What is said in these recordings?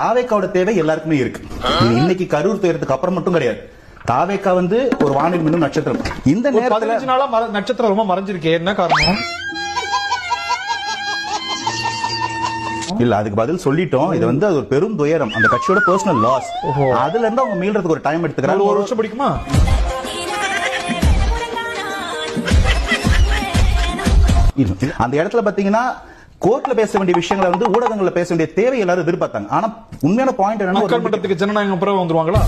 தாவேக்காவோட தேவை எல்லாருக்குமே இருக்கு. இன்னைக்கு கரூர் துயரத்துக்கு அப்புறம் மட்டும் கிடையாது. தாவேக்கா வந்து ஒரு வானில் மின்னும் நட்சத்திரம். இந்த நேரத்துல நாளா நட்சத்திரம் ரொம்ப மறைஞ்சிருக்கே என்ன காரணம்? இல்ல அதுக்கு பதில் சொல்லிட்டோம். இது வந்து அது ஒரு பெரும் துயரம். அந்த கட்சியோட பர்சனல் லாஸ். அதுல இருந்து அவங்க மீள்றதுக்கு ஒரு டைம் எடுத்துக்கிறாங்க. ஒரு வருஷம் பிடிக்குமா. அந்த இடத்துல பாத்தீங்கன்னா கோர்ட்ல பேச வேண்டிய விஷயங்களை வந்து ஊடகங்கள்ல பேச வேண்டிய தேவை எல்லாரும் எதிர்பார்த்தாங்க. ஆனா உண்மையான பாயிண்ட் என்னன்னா மக்கள் மன்றத்துக்கு ஜனநாயகம் பிறகு வந்துருவாங்களா?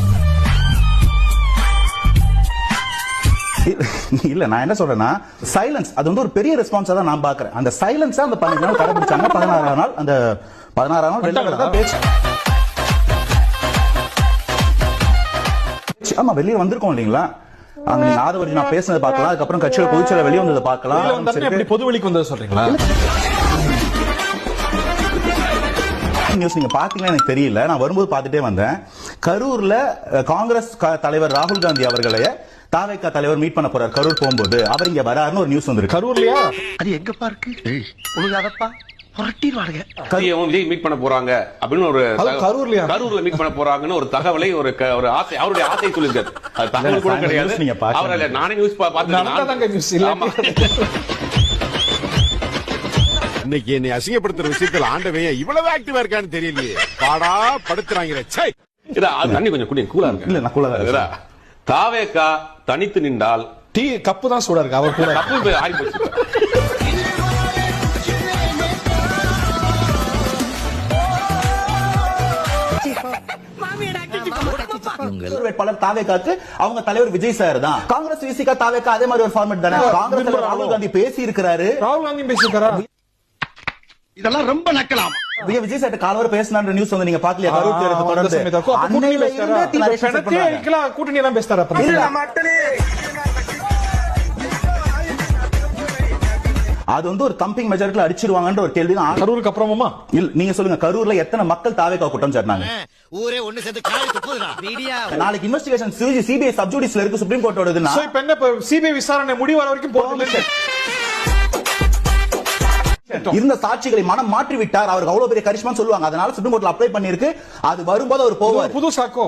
இல்ல நான் என்ன சொல்றேன்னா சைலன்ஸ் அது வந்து ஒரு பெரிய ரெஸ்பான்ஸா தான் நான் பாக்குறேன் அந்த சைலன்ஸா அந்த பதினஞ்சு நாள் கடைபிடிச்சாங்க. பதினாறாம் நாள் அந்த பதினாறாம் நாள் வெளில வரதா பேச்சு ஆமா வெளியே வந்திருக்கோம் இல்லீங்களா? அங்க நீங்க ஆதவரி நான் பேசுனதை பார்க்கலாம். அதுக்கப்புறம் கட்சியோட பொதுச்செயலர் வெளியே வந்ததை பார்க்கலாம். பொது வெளிக்கு வந்தது சொல்றீங்களா? நியூஸ் நீங்க பாத்தீங்கன்னா எனக்கு தெரியல. நான் வரும்போது பார்த்துட்டே வந்தேன். கரூர்ல காங்கிரஸ் தலைவர் ராகுல் காந்தி அவர்களைய தாவேக்கா தலைவர் மீட் பண்ண போறார். கரூர் போகும்போது. அவர் இங்க வராருன்னு ஒரு நியூஸ் வந்திருக்கு. கரூர்லயா? அது எங்கப்பா இருக்கு? மீட் பண்ண போறாங்க அப்படின்னு ஒரு அது தக- கரூர்லயா? கரூர்ல மீட் பண்ண போறாங்கன்னு ஒரு தகவலை ஒரு ஆசை அவருடைய ஆசை சொல்லியிருக்காரு அது தகவல் கூட கிடையாது நீங்க. அவர் நானே நியூஸ். இன்னைக்கு என்னை அசிங்கப்படுத்துற விஷயத்துல ஆண்டவன் இவ்வளவு ஆக்டிவா இருக்கான்னு தெரியலையே பாடா படுத்துறாங்களே சை தண்ணி கொஞ்சம் குடி கூலா இருக்கு இல்ல, நான். இருக்குதா? தாவேக்கா தனித்து நின்றால் டீ கப்பு தான் சூடா இருக்கு அவர் கூட தப்பு இப்ப ஆறி போச்சு முதல்வர் வேட்பாளர் தாவேக்காக்கு அவங்க தலைவர் விஜய் சார் தான். காங்கிரஸ் விசிகா தாவேக்கா அதே மாதிரி ஒரு ஃபார்மேட் தானே? காங்கிரஸ் ராகுல் காந்தி பேசி இருக்கிறாரு ராகுல் காந்தி பேசியிருக்காரா? இதெல்லாம் ரொம்ப நக்கலாம்? விஜய் சார் காலவர் பேசினான்ற நியூஸ் வந்து நீங்க பாக்கலையா கரூர் தேர்தலை தொடர்ந்து. கூட்டணி அன்னையில பேசுறாரா? அது வந்து ஒரு கம்பிங் மெஜாரிட்டில அடிச்சிருவாங்கன்ற ஒரு கேள்வி தான் கரூருக்கு அப்புறமா இல்ல நீங்க சொல்லுங்க. கரூர்ல எத்தனை மக்கள் தாவேக்கா குற்றம் சாட்டினாங்க? ஊரே ஒண்ணு சேர்ந்து காரி துப்புதுடா. மீடியா நாளைக்கு இன்வெஸ்டிகேஷன் சிபிஐ சிபிஐ சப்ஜூடிஸ்ல இருக்கு சுப்ரீம் கோர்ட்டோடதுன்னா சோ இப்ப என்ன சிபிஐ விசாரணை முடி வர வரைக்கும் போகுது இருந்த சாட்சிகளை மனம் மாற்றி விட்டார் அவருக்கு அவ்வளவு பெரிய கரிஷ்மான்னு சொல்லுவாங்க. அதனால சுப்ரீம் கோர்ட்ல அப்ளை பண்ணிருக்கு அது வரும்போது அவர் போவார். புது சாக்கோ?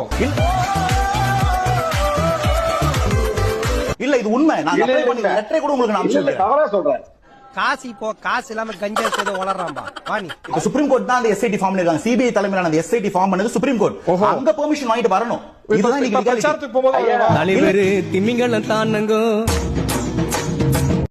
இல்ல இது உண்மை. நான் அப்ளை பண்ணி லெட்டரை கூட உங்களுக்கு நான் அனுப்பிச்சிருக்கேன் காசு இப்போ காசு இல்லாம கஞ்சா ஏதோ வளர்றான்பா. வாணி இப்ப சுப்ரீம் கோர்ட் தான் அந்த எஸ்ஐடி ஃபார்ம் இருக்காங்க சிபிஐ தலைமையிலான அந்த எஸ்ஐடி ஃபார்ம் பண்ணது சுப்ரீம் கோர்ட். அங்க பெர்மிஷன் வாங்கிட்டு வரணும். இதுதான் legality. பிரச்சாரத்துக்கு போகும்போது திமிங்கலம் தானங்கோ